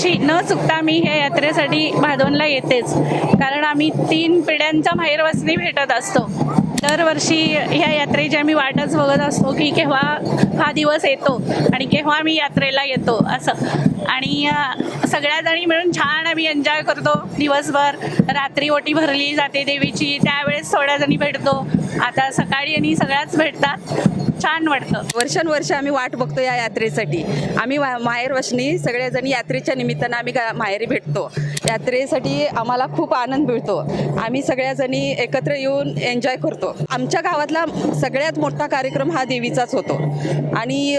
वर्षी न चुकता मी ह्या यात्रेसाठी भादवनला येतेच. कारण आम्ही तीन पिढ्यांच्या माहेरवासनी भेटत असतो. दरवर्षी ह्या यात्रेची आम्ही वाटच बघत असतो की केव्हा हा दिवस येतो आणि केव्हा आम्ही यात्रेला येतो असं. आणि सगळ्या सगळ्याजणी मिळून छान आम्ही एन्जॉय करतो. दिवसभर रात्री ओटी भरली जाते देवीची त्यावेळेस थोड्या जणी भेटतो. आता सकाळी आणि सगळ्याच भेटतात. छान वाटतं. वर्षानुवर्ष आम्ही वाट बघतो या यात्रेसाठी. आम्ही माहेर वशनी सगळेजण यात्रेच्या निमित्तानं आम्ही गा- माहेरी भेटतो. यात्रेसाठी आम्हाला खूप आनंद मिळतो. आम्ही सगळ्याजणी एकत्र येऊन एन्जॉय करतो. आमच्या गावातला सगळ्यात मोठा कार्यक्रम हा देवीचाच होतो. आणि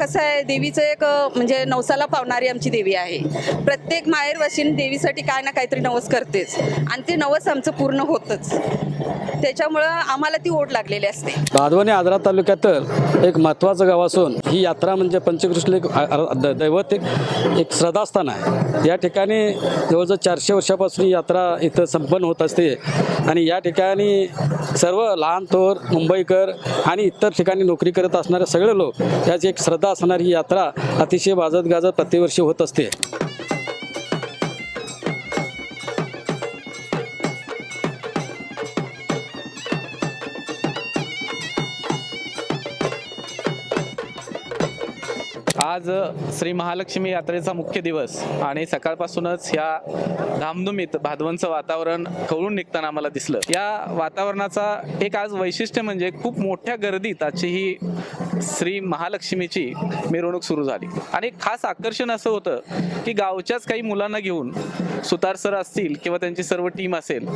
कसं आहे देवीचं एक म्हणजे नवसाला पावणारी आमची देवी आहे. प्रत्येक माहेर वशीन देवीसाठी काय ना काहीतरी नवस करतेच. आणि ते नवस आमचं पूर्ण होतच. त्याच्यामुळं आम्हाला ती ओढ लागलेली असते. भादवणी आजरा तालुक्यातील एक महत्त्वाचं गाव असून ही यात्रा म्हणजे पंचकृष्ण एक दैवत एक एक श्रद्धास्थान आहे. या ठिकाणी जवळजवळ चारशे वर्षापासून ही यात्रा इथं संपन्न होत असते. आणि या ठिकाणी सर्व लहान थोर मुंबईकर आणि इतर ठिकाणी नोकरी करत असणारे सगळे लोक याची एक श्रद्धा असणारी ही यात्रा अतिशय वाजत गाजत प्रतिवर्षी होत असते. आज श्री महालक्ष्मी यात्रेचा मुख्य दिवस आणि सकाळपासूनच ह्या धामधुमीत भादवनचं वातावरण कळून निघताना आम्हाला दिसलं. या वातावरणाचा एक आज वैशिष्ट्य म्हणजे खूप मोठ्या गर्दीत आजची ही श्री महालक्ष्मीची मिरवणूक सुरू झाली. आणि खास आकर्षण असं होतं की गावच्याच काही मुलांना घेऊन सुतार सर असतील किंवा त्यांची सर्व टीम असेल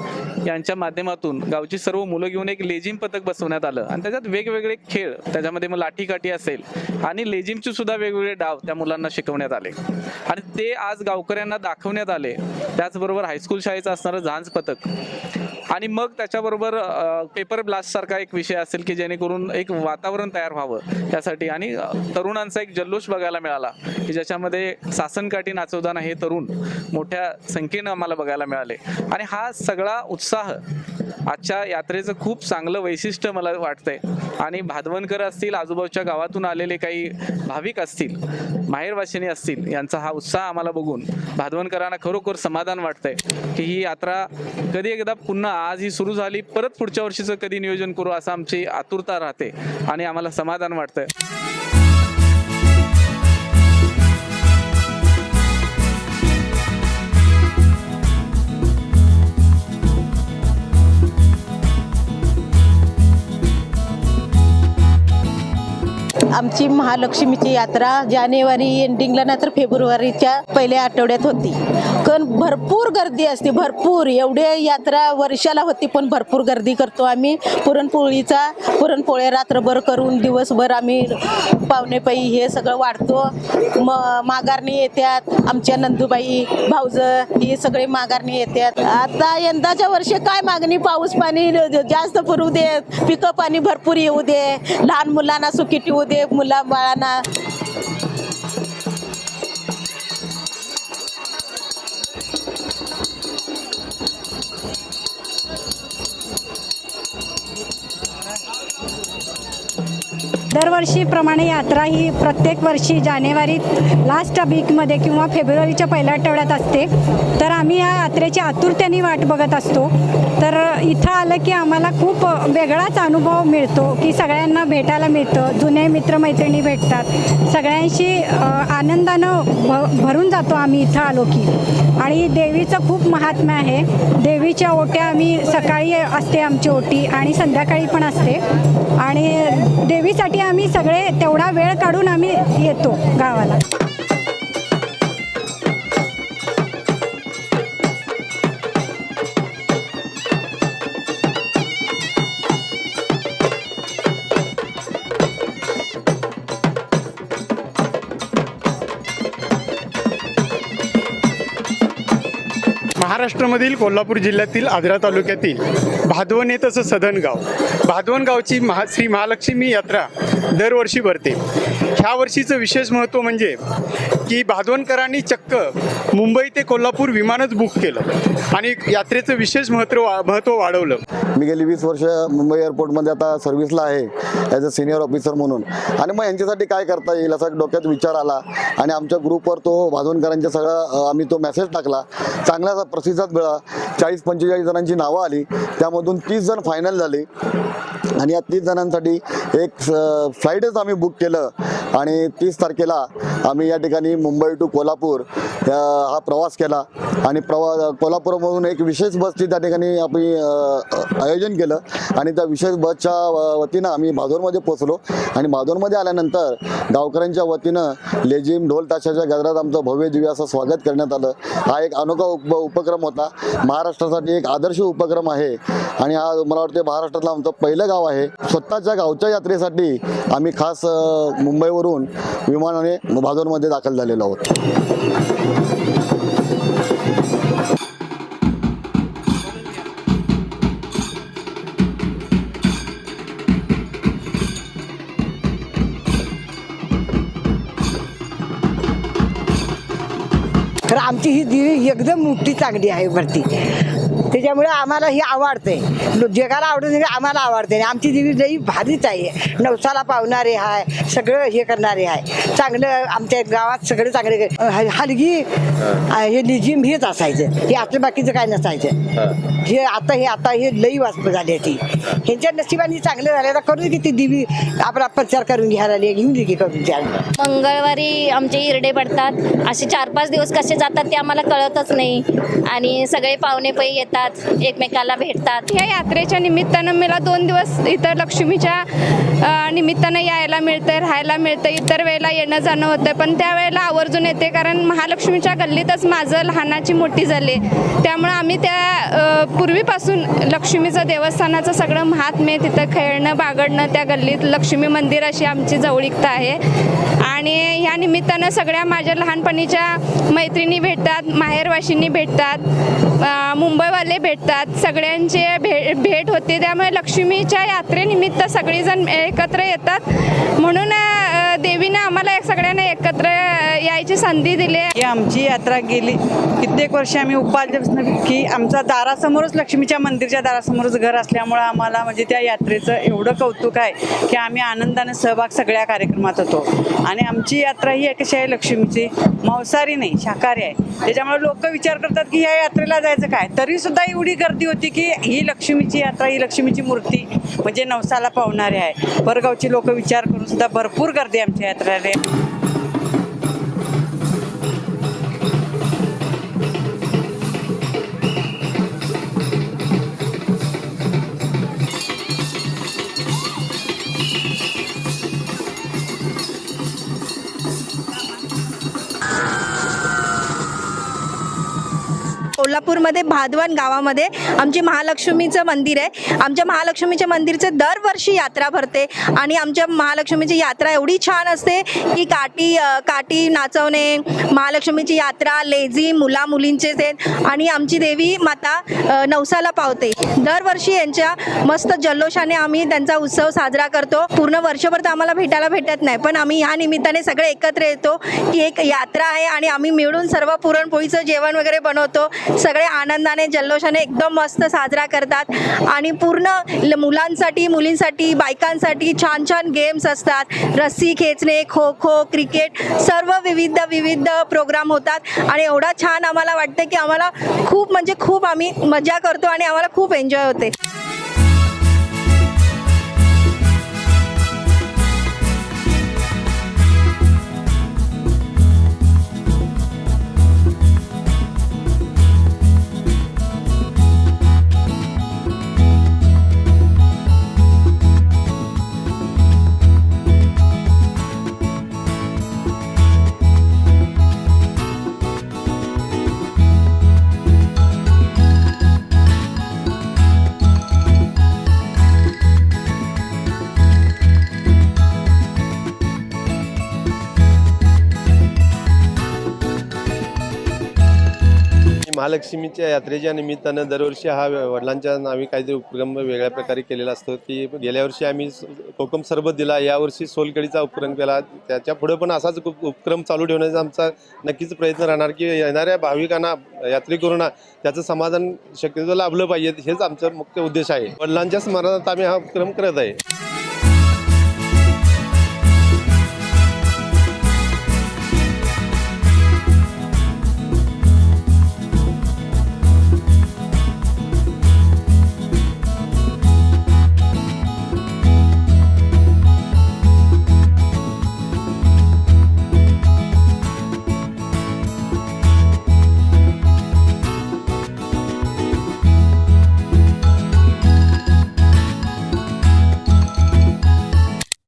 यांच्या माध्यमातून गावची सर्व मुलं घेऊन एक लेझिम पथक बसवण्यात आलं. आणि त्याच्यात वेगवेगळे खेळ त्याच्यामध्ये मग लाठीकाठी असेल आणि लेझिमची सुद्धा वेगवेगळे डाव त्या मुलांना शिकवण्यात आले. आणि ते आज गावकऱ्यांना दाखवण्यात आले. त्याचबरोबर हायस्कूल शाळेचं असणारं झांज पथक. आणि मग त्याच्याबरोबर पेपर ब्लास्ट सारखा एक विषय असेल की जेणेकरून एक वातावरण तयार व्हावं त्यासाठी. आणि तरुणांचा एक जल्लोष बघायला मिळाला की ज्याच्यामध्ये सासनकाठी नाचवताना हे तरुण मोठ्या संख्येनं आम्हाला बघायला मिळाले. आणि हा सगळा उत्साह आजच्या यात्रेचं खूप चांगलं वैशिष्ट्य मला वाटतंय. आणि भादवनकर असतील आजूबाजूच्या गावातून आलेले काही भाविक असतील माहेरवासिनी असतील यांचा हा उत्साह आम्हाला बघून भादवनकरांना खरोखर समाधान वाटतंय की ही यात्रा कधी एकदा पुन्हा आज ही सुरू झाली परत पुढच्या वर्षीचं कधी नियोजन करू असं आमची आतुरता राहते आणि आम्हाला समाधान वाटतंय. आमची महालक्ष्मीची यात्रा जानेवारी एंडिंगला नाही तर फेब्रुवारीच्या पहिल्या आठवड्यात होती. पण भरपूर गर्दी असते भरपूर. एवढे यात्रा वर्षाला होती पण भरपूर गर्दी करतो आम्ही. पुरणपोळीचा पुरणपोळ्या रात्रभर करून दिवसभर आम्ही पाहुणेपाई हे सगळं वाढतो. म माघारणी येतात आमच्या नंदूबाई भाऊज हे सगळे माघारणी येतात आता यंदाच्या वर्षी काय मागणी? पाऊस पाणी जास्त पडू दे पिकं पाणी भरपूर येऊ दे. लहान मुलांना सुकी ठेवू दे. मुला बाळांना दरवर्षीप्रमाणे यात्रा ही प्रत्येक वर्षी जानेवारीत लास्ट वीकमध्ये किंवा फेब्रुवारीच्या पहिल्या आठवड्यात असते. तर आम्ही या यात्रेची आतुरतेने वाट बघत असतो. तर इथं आलं की आम्हाला खूप वेगळाच अनुभव मिळतो की सगळ्यांना भेटायला मिळतं जुने मित्रमैत्रिणी भेटतात. सगळ्यांशी आनंदानं भ भरून जातो आम्ही इथं आलो की. आणि देवीचं खूप महात्म्य आहे. देवीच्या ओट्या आम्ही सकाळी असते आमची ओटी आणि संध्याकाळी पण असते. आणि देवीसाठी आम्ही सगळे तेवढा वेळ काढून आम्ही येतो गावाला. महाराष्ट्रामधील कोल्हापूर जिल्ह्यातील आजरा तालुक्यातील भादवण हे तसं सदनगाव. भादवण गावची महा श्री महालक्ष्मी यात्रा दरवर्षी भरते. ह्या वर्षीचं विशेष महत्त्व म्हणजे की भादवणकरांनी चक्क मुंबई ते कोल्हापूर विमानच बुक केलं. आणि यात्रेचं विशेष महत्त्व वा महत्त्व वाढवलं. मी गेली वीस वर्ष मुंबई एअरपोर्टमध्ये आता सर्व्हिसला आहे ॲज अ सिनियर ऑफिसर म्हणून. आणि मग यांच्यासाठी काय करता येईल असा डोक्यात विचार आला. आणि आमच्या ग्रुपवर तो भाजवणकरांच्या सगळा आम्ही तो मेसेज टाकला. चांगला प्रतिसाद मिळा चाळीस पंचेचाळीस जणांची नावं आली. त्यामधून तीस जण फायनल झाले. आणि या तीस जणांसाठी एक फ्लाईटच आम्ही बुक केलं. आणि तीस तारखेला आम्ही या ठिकाणी मुंबई टू कोल्हापूर हा प्रवास केला. आणि प्रवा कोल्हापूरमधून एक विशेष बसची त्या ठिकाणी आम्ही आयोजन केलं. आणि त्या विशेष बसच्या वतीनं आम्ही माधोरमध्ये पोचलो आणि माधोरमध्ये आल्यानंतर गावकऱ्यांच्या वतीनं लेझिम ढोल ताशाच्या गजरात आमचं भव्य दिव्य असं स्वागत करण्यात आलं. हा एक अनोखा उप उपक्रम होता. महाराष्ट्रासाठी एक आदर्श उपक्रम आहे. आणि हा मला वाटते महाराष्ट्रातलं आमचं पहिलं गाव आहे. स्वतःच्या गावच्या यात्रेसाठी आम्ही खास मुंबईवर मुंबईवरून विमानाने भादोरमध्ये दाखल झालेलो आहोत. तर आमची ही दिवी एकदम मोठी चांगली आहे वरती. त्याच्यामुळे आम्हाला ही आवडते. जगाला आवडत नाही आम्हाला आवडते आणि आमची देवी लई भारीच आहे. नवसाला पावणारे आहे सगळं हे करणारे आहे चांगलं आमच्या गावात सगळं चांगले ह- हलगी हे. लिजिम हेच असायचं. हे आपल्या बाकीचं काय नसायचं. हे. आता हे आता हे लई वास्प झाली ती. ह्यांच्या नशिबाने चांगलं झालं आता करू की ती देवी आपला प्रचार करून घ्यायला घेऊन दे की करून द्या मंगळवारी आमचे इरडे पडतात. असे चार पाच दिवस कसे जातात ते आम्हाला कळतच नाही. आणि सगळे पाहुणे पै येतात एकमेकाला भेटतात. या यात्रेच्या निमित्तानं मला दोन दिवस इतर लक्ष्मीच्या निमित्तानं यायला मिळतंय राहायला मिळतंय इतर वेळेला येणं जाणं होतं पण त्यावेळेला आवर्जून येते कारण महालक्ष्मीच्या गल्लीतच माझं लहानाची मोठी झाली. त्यामुळं आम्ही त्या पूर्वीपासून लक्ष्मीचं देवस्थानाचं सगळं महात्म्य तिथं खेळणं बागडणं त्या गल्लीत लक्ष्मी मंदिर अशी आमची जवळीकता आहे. आणि ह्या निमित्तानं सगळ्या माझ्या लहानपणीच्या मैत्रिणी भेटतात माहेरवाशींनी भेटतात मुंबईवाले भेटतात सगळ्यांचे भे भेट होते. त्यामुळे लक्ष्मीच्या यात्रेनिमित्त सगळीजण एकत्र येतात. म्हणून देवीनं आम्हाला एक सगळ्यांना एकत्र यायची संधी दिली आहे. आमची यात्रा गेली. कित्येक वर्ष आम्ही उपाध्यक्ष की आमचा दारासमोरच लक्ष्मीच्या मंदिरच्या दारासमोरच घर असल्यामुळं आम्हाला म्हणजे त्या यात्रेचं एवढं कौतुक आहे की आम्ही आनंदाने सहभाग सगळ्या कार्यक्रमात होतो. आणि आमची यात्रा ही कशी आहे लक्ष्मीची. मांसाहारी नाही शाकाहारी आहे. त्याच्यामुळे लोक विचार करतात की या यात्रेला जायचं काय? तरी सुद्धा एवढी गर्दी होती की ही लक्ष्मीची यात्रा ही लक्ष्मीची मूर्ती म्हणजे नवसाला पावणारी आहे. परगावची लोक विचार करून सुद्धा भरपूर गर्दी आमच्या यात्रेला कोल्हापूरमध्ये भादवन गावामध्ये आमची महालक्ष्मीचं मंदिर आहे. आमच्या महालक्ष्मीच्या मंदिरचे दरवर्षी यात्रा भरते आणि आमच्या महालक्ष्मीची यात्रा एवढी छान असते की काठी काठी नाचवणे महालक्ष्मीची यात्रा लेझी मुला मुलींचे ते आणि आमची देवी माता नवसाला पावते. दरवर्षी यांच्या मस्त जल्लोषाने आम्ही त्यांचा उत्सव साजरा करतो. पूर्ण वर्षभर तर आम्हाला भेटायला भेटत नाही पण आम्ही ह्या निमित्ताने सगळे एकत्र येतो की एक यात्रा आहे आणि आम्ही मिळून सर्व पुरणपोळीचं जेवण वगैरे बनवतो. सगळे आनंदाने जल्लोषाने एकदम मस्त साजरा करतात. आणि पूर्ण ल- मुलांसाठी मुलींसाठी बायकांसाठी छान छान गेम्स असतात. रस्सी खेचणे खो खो क्रिकेट सर्व विविध विविध प्रोग्राम होतात. आणि एवढा छान आम्हाला वाटतं की आम्हाला खूप म्हणजे खूप आम्ही मजा करतो आणि आम्हाला खूप एन्जॉय होते. महालक्ष्मीच्या यात्रेच्या निमित्तानं दरवर्षी हा वडिलांच्या नावी काहीतरी उपक्रम वेगळ्या प्रकारे केलेला असतो. की गेल्या वर्षी आम्ही कोकम सरबत दिला. यावर्षी सोलकडीचा उपक्रम केला. त्याच्या पुढे पण असाच उपक्रम चालू ठेवण्याचा आमचा नक्कीच प्रयत्न राहणार की येणाऱ्या भाविकांना यात्रेकरूंना त्याचं समाधान शक्यतो लाभलं पाहिजे. हेच आमचं मुख्य उद्देश आहे. वडिलांच्या स्मरणात आम्ही हा उपक्रम करत आहे.